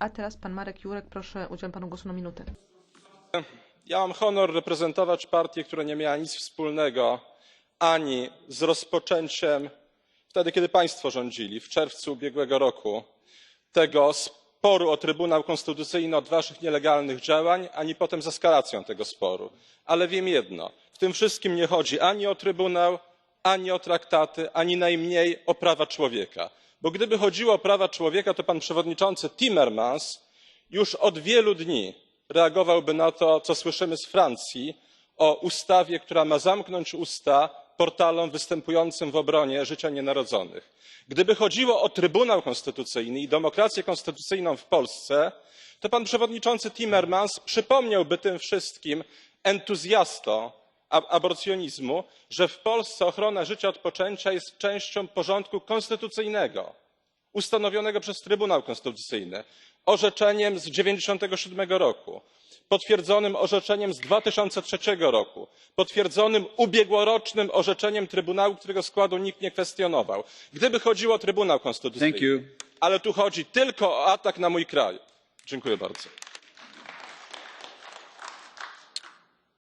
A teraz pan Marek Jurek, proszę, udzielam panu głosu na minutę. Ja mam honor reprezentować partię, która nie miała nic wspólnego ani z rozpoczęciem wtedy, kiedy państwo rządzili w czerwcu ubiegłego roku tego sporu o Trybunał Konstytucyjny od waszych nielegalnych działań, ani potem z eskalacją tego sporu. Ale wiem jedno w tym wszystkim nie chodzi ani o Trybunał, ani o traktaty, ani najmniej o prawa człowieka. Bo gdyby chodziło o prawa człowieka, to pan przewodniczący Timmermans już od wielu dni reagowałby na to, co słyszymy z Francji o ustawie, która ma zamknąć usta portalom występującym w obronie życia nienarodzonych. Gdyby chodziło o Trybunał Konstytucyjny i demokrację konstytucyjną w Polsce, to pan przewodniczący Timmermans przypomniałby tym wszystkim entuzjastom aborcjonizmu, że w Polsce ochrona życia od poczęcia jest częścią porządku konstytucyjnego ustanowionego przez Trybunał Konstytucyjny orzeczeniem z 1997 roku, potwierdzonym orzeczeniem z 2003 roku, potwierdzonym ubiegłorocznym orzeczeniem Trybunału, którego składu nikt nie kwestionował. Gdyby chodziło o Trybunał Konstytucyjny, ale tu chodzi tylko o atak na mój kraj. Dziękuję bardzo.